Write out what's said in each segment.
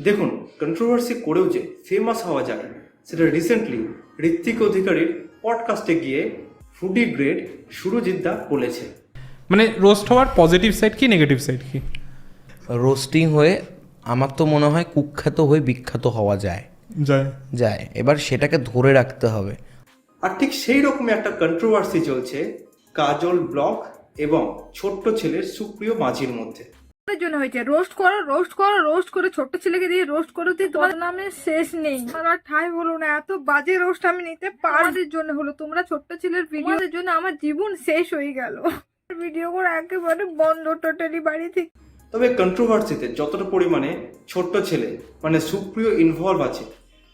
দেখুন কন্ট্রোভার্সি করেও যে ফেমাস হওয়া যায় সেটা রিসেন্টলি ঋত্বিক অধিকারীর পডকাস্টে গিয়ে ফুডি গ্রেড সুরজিৎ দা বলেছে। মানে রোস্ট হওয়ার পজিটিভ সাইড কি নেগেটিভ সাইড কি? রোস্টিং হয়ে আমার তো মনে হয় কুখ্যাত হয়ে বিখ্যাত হওয়া যায়। যায়। যায়। এবার সেটাকে ধরে রাখতে হবে। আর ঠিক সেই রকমই একটা কন্ট্রোভার্সি চলছে কাজল ব্লক এবং ছোট্ট ছেলের সুপ্রিয় মাঝির মধ্যে। জন্য হয়েছে। রোস্ট করো রোস্ট করো রোস্ট করে ছোট্ট ছেলেকে দিয়ে রোস্ট করো দিয়ে তোমার নামে শেষ নেই। আমার ঠাই বলো না এত বাজে রোস্ট আমি নিতে পারার জন্য হলো তোমরা ছোট্ট ছেলের ভিডিওর জন্য আমার জীবন শেষ হয়ে গেল। ভিডিও করে একেবারে বন্ধ টোটালি বাড়ি থেকে তবে কন্ট্রোভার্সিতে যতটা পরিমাণে ছোট্ট ছেলে মানে সুপ্রিয় ইনভলভ আছে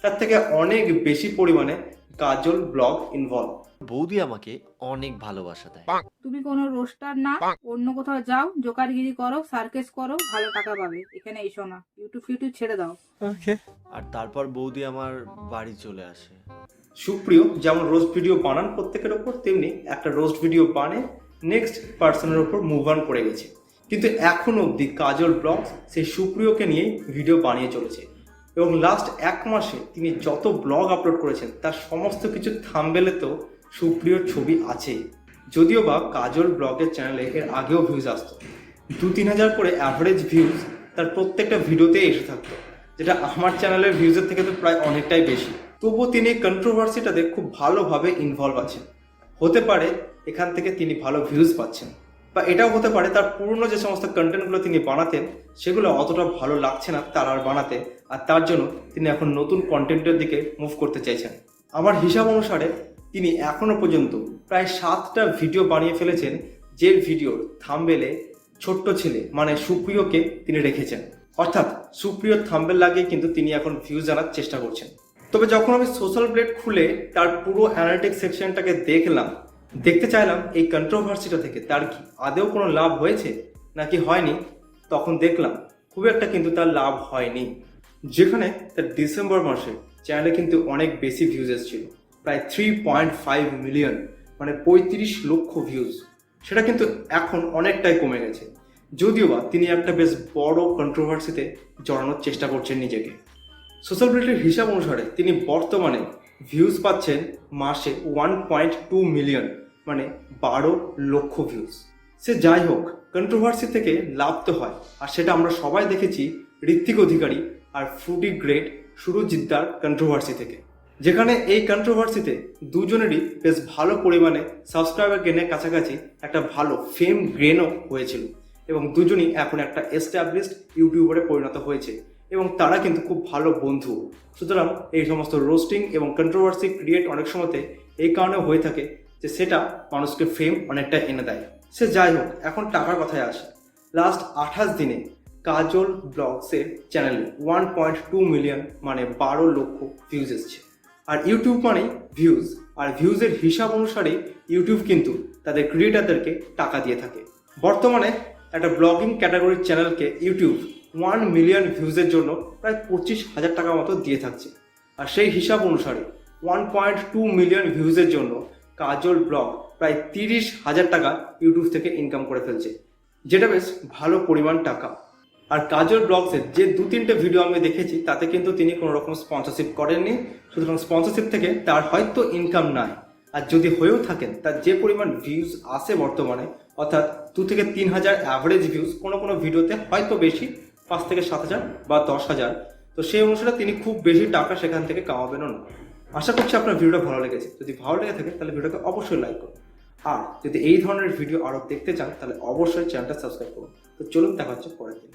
তার থেকে অনেক বেশি পরিমাণে কাজল ব্লগ ইনভলভ বৌদি আমাকে অনেক ভালোবাসা দেয়। তুমি কোনো রোস্টার না অন্য কোথাও যাও জোকারগিরি করো সার্কেস করো ভালো টাকা পাবে। এখানে এসো না ইউটিউব ফিউটিউব ছেড়ে দাও। ওকে। আর তারপর বৌদি আমার বাড়ি চলে আসে। সুপ্রিয় যেমন রোস্ট ভিডিও বানান প্রত্যেকের ওপর তেমনি একটা রোস্ট ভিডিও বানে নেক্সট পার্সনের ওপর মুভ অন করে গেছে। কিন্তু এখন অবধি কাজল ব্লগ সেই সুপ্রিয়কে নিয়েই ভিডিও বানিয়ে চলেছে। এবং লাস্ট এক মাসে তিনি যত ব্লগ আপলোড করেছেন, তার সমস্ত কিছু থামবেলে তো সুপ্রিয় ছবি আছে যদিও বা কাজল ব্লগের চ্যানেলে এর আগেও ভিউজ আসতো। দু তিন হাজার করে অ্যাভারেজ ভিউজ তার প্রত্যেকটা ভিডিওতে এসে থাকতো, যেটা আমার চ্যানেলের ভিউজের থেকে তো প্রায় অনেকটাই বেশি। তবুও তিনি কন্ট্রোভার্সিটাতে খুব ভালোভাবে ইনভলভ আছেন। হতে পারে এখান থেকে তিনি ভালো ভিউজ পাচ্ছেন। বা এটাও হতে পারে তার পুরনো যে সমস্ত কন্টেন্টগুলো তিনি বানাতেন, সেগুলো অতটা ভালো লাগছে না তার আর বানাতে, আর তার জন্য তিনি এখন নতুন কন্টেন্টের দিকে মুভ করতে চাইছেন। আমার হিসাব অনুসারে তিনি এখনও পর্যন্ত প্রায় সাতটা ভিডিও বানিয়ে ফেলেছেন, যে ভিডিওর থামবেলে ছোট্ট ছেলে মানে সুপ্রিয়কে তিনি রেখেছেন। অর্থাৎ সুপ্রিয় থাম্বেল লাগিয়ে কিন্তু তিনি এখন ভিউজ জানার চেষ্টা করছেন। তবে যখন আমি সোশ্যাল ব্লেড খুলে তার পুরো অ্যানালিটিক সেকশনটাকে দেখলাম দেখতে চাইলাম এই কন্ট্রোভার্সিটা থেকে। তার কি আদেও কোনো লাভ হয়েছে? নাকি হয়নি? তখন দেখলাম, খুব একটা কিন্তু তার লাভ হয়নি। যেখানে তার ডিসেম্বর মাসে চ্যানেলে কিন্তু অনেক বেশি ভিউজ এসেছিল। প্রায় থ্রি পয়েন্ট ফাইভ মিলিয়ন মানে পঁয়ত্রিশ লক্ষ ভিউজ সেটা কিন্তু এখন অনেকটাই কমে গেছে। যদিও বা তিনি একটা বেশ বড় কন্ট্রোভার্সিতে জড়ানোর চেষ্টা করছেন নিজেকে। সোশ্যাল মিডিয়ার হিসাব অনুসারে তিনি বর্তমানে ভিউজ পাচ্ছেন মাসে ওয়ান পয়েন্ট টু মিলিয়ন মানে বারো লক্ষ ভিউজ সে যাই হোক কন্ট্রোভার্সি থেকে লাভ তো হয়, আর সেটা আমরা সবাই দেখেছি ঋত্বিক অধিকারী আর ফুডি গ্রেট সুরজিদ্দার কন্ট্রোভার্সি থেকে। যেখানে এই কন্ট্রোভার্সিতে দুজনেরই বেশ ভালো পরিমাণে সাবস্ক্রাইবার গেনের কাছাকাছি একটা ভালো ফেম গ্রেনও হয়েছিল, এবং দুজনই এখন একটা এস্টাবলিশড ইউটিউবারে পরিণত হয়েছে, এবং তারা কিন্তু খুব ভালো বন্ধু। সুতরাং এই সমস্ত রোস্টিং এবং কন্ট্রোভার্সি ক্রিয়েট অনেক সময়তে এই কারণে হয়ে থাকে যে সেটা মানুষকে ফেম অনেকটা এনে দেয়। সে যাই হোক, এখন টাকার কথায় আসে। লাস্ট আঠাশ দিনে কাজল ব্লগসের চ্যানেলে ওয়ান পয়েন্ট টু মিলিয়ন মানে বারো লক্ষ ভিউজ এসছে। আর ইউটিউব মানেই ভিউজ আর ভিউজের হিসাব অনুসারে ইউটিউব কিন্তু তাদের ক্রিয়েটারদেরকে টাকা দিয়ে থাকে। বর্তমানে একটা ব্লগিং ক্যাটাগরির চ্যানেলকে ইউটিউব ওয়ান মিলিয়ন ভিউজের জন্য প্রায় পঁচিশ হাজার টাকা মতো দিয়ে থাকছে। আর সেই হিসাব অনুসারে ওয়ান পয়েন্ট টু মিলিয়ন ভিউজের জন্য কাজল ব্লগ প্রায় তিরিশ হাজার টাকা ইউটিউব থেকে ইনকাম করে ফেলছে। যেটা বেশ ভালো পরিমাণ টাকা। আর কাজল ব্লগসের যে দু তিনটে ভিডিও আমি দেখেছি, তাতে কিন্তু তিনি কোনো রকম স্পন্সরশিপ করেননি। সুতরাং স্পন্সরশিপ থেকে তার হয়তো ইনকাম নাই। আর যদি হয়েও থাকেন, তার যে পরিমাণ ভিউজ আসে বর্তমানে, অর্থাৎ দু থেকে তিন হাজার অ্যাভারেজ ভিউজ কোনো কোনো ভিডিওতে হয়তো বেশি, পাঁচ থেকে সাত হাজার বা দশ হাজার। তো সেই অনুসারে তিনি খুব বেশি টাকা সেখান থেকে কামাবেনও না। আশা করছি আপনার ভিডিওটা ভালো লেগেছে। যদি ভালো লেগে থাকে, তাহলে ভিডিওকে অবশ্যই লাইক করুন। আর যদি এই ধরনের ভিডিও আরও দেখতে চান, তাহলে অবশ্যই চ্যানেলটা সাবস্ক্রাইব করুন। তো চলুন, দেখা হচ্ছে পরের দিন।